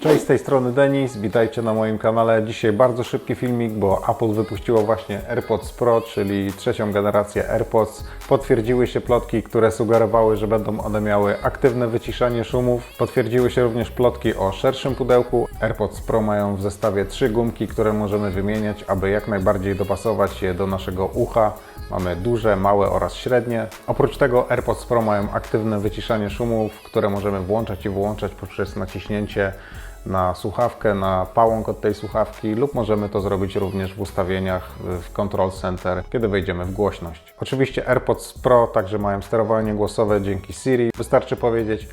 Cześć, z tej strony Denis, witajcie na moim kanale. Dzisiaj bardzo szybki filmik, bo Apple wypuściło właśnie AirPods Pro, czyli trzecią generację AirPods. Potwierdziły się plotki, które sugerowały, że będą one miały aktywne wyciszanie szumów. Potwierdziły się również plotki o szerszym pudełku. AirPods Pro mają w zestawie trzy gumki, które możemy wymieniać, aby jak najbardziej dopasować je do naszego ucha. Mamy duże, małe oraz średnie. Oprócz tego AirPods Pro mają aktywne wyciszanie szumów, które możemy włączać i wyłączać poprzez naciśnięcie na słuchawkę, na pałąk od tej słuchawki lub możemy to zrobić również w ustawieniach w Control Center, kiedy wejdziemy w głośność. Oczywiście AirPods Pro także mają sterowanie głosowe dzięki Siri. Wystarczy powiedzieć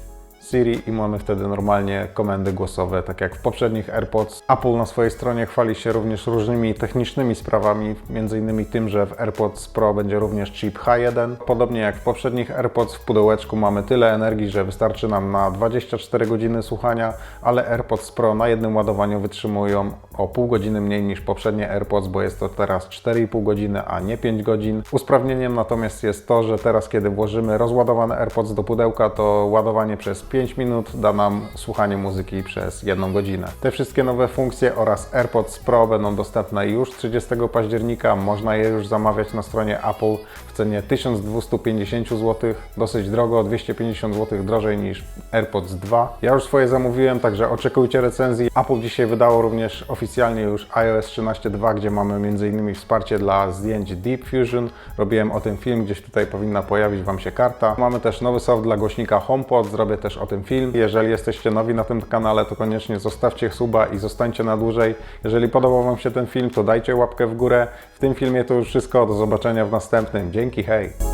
Siri i mamy wtedy normalnie komendy głosowe, tak jak w poprzednich AirPods. Apple na swojej stronie chwali się również różnymi technicznymi sprawami, innymi tym, że w AirPods Pro będzie również chip H1. Podobnie jak w poprzednich AirPods w pudełeczku mamy tyle energii, że wystarczy nam na 24 godziny słuchania, ale AirPods Pro na jednym ładowaniu wytrzymują o pół godziny mniej niż poprzednie AirPods, bo jest to teraz 4,5 godziny, a nie 5 godzin. Usprawnieniem natomiast jest to, że teraz kiedy włożymy rozładowane AirPods do pudełka, to ładowanie przez 5 minut da nam słuchanie muzyki przez 1 godzinę. Te wszystkie nowe funkcje oraz AirPods Pro będą dostępne już 30 października. Można je już zamawiać na stronie Apple w cenie 1250 zł. Dosyć drogo, 250 zł drożej niż AirPods 2. Ja już swoje zamówiłem, także oczekujcie recenzji. Apple dzisiaj wydało również oficjalnie już iOS 13.2, gdzie mamy m.in. wsparcie dla zdjęć Deep Fusion. Robiłem o tym film, gdzieś tutaj powinna pojawić Wam się karta. Mamy też nowy soft dla głośnika HomePod, zrobię też o tym film. Jeżeli jesteście nowi na tym kanale, to koniecznie zostawcie suba i zostańcie na dłużej. Jeżeli podobał Wam się ten film, to dajcie łapkę w górę. W tym filmie to już wszystko. Do zobaczenia w następnym. Dzięki, hej!